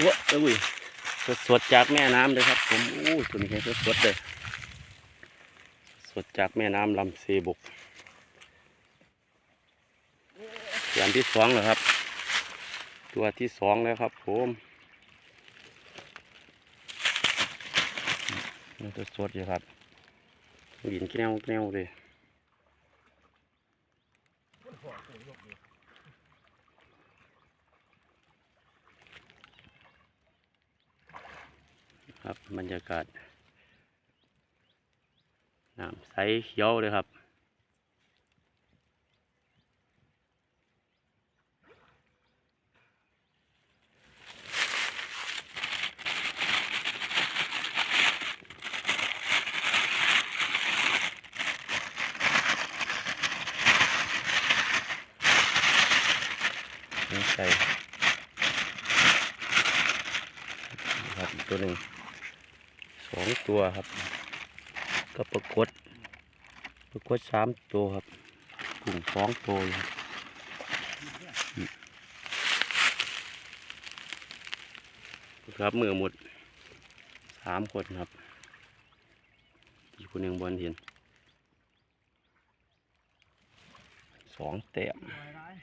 ว้าอุ้ยสดสดจากแม่น้ำเลยครับ ผมอู้ตัวนี้สดสดเลย สดจากแม่น้ำลำเซบุกอย่างที่สองแล้วครับ ตัวที่สองแล้วครับผมนี่สดสดอยู่ครับหินแก้วแก้วเลย ครับบรรยากาศน้ำใสเขียวเลยครับใส่ครับอีกตัวหนึ่ง สองตัวครับ ก็ปรากฏปรากฏสามตัวครับกลุ่มสองตัวอยู่ครับมครับมือหมดสามคนครับอีกคนหนึ่งบนเห็นสองแต้มหลาย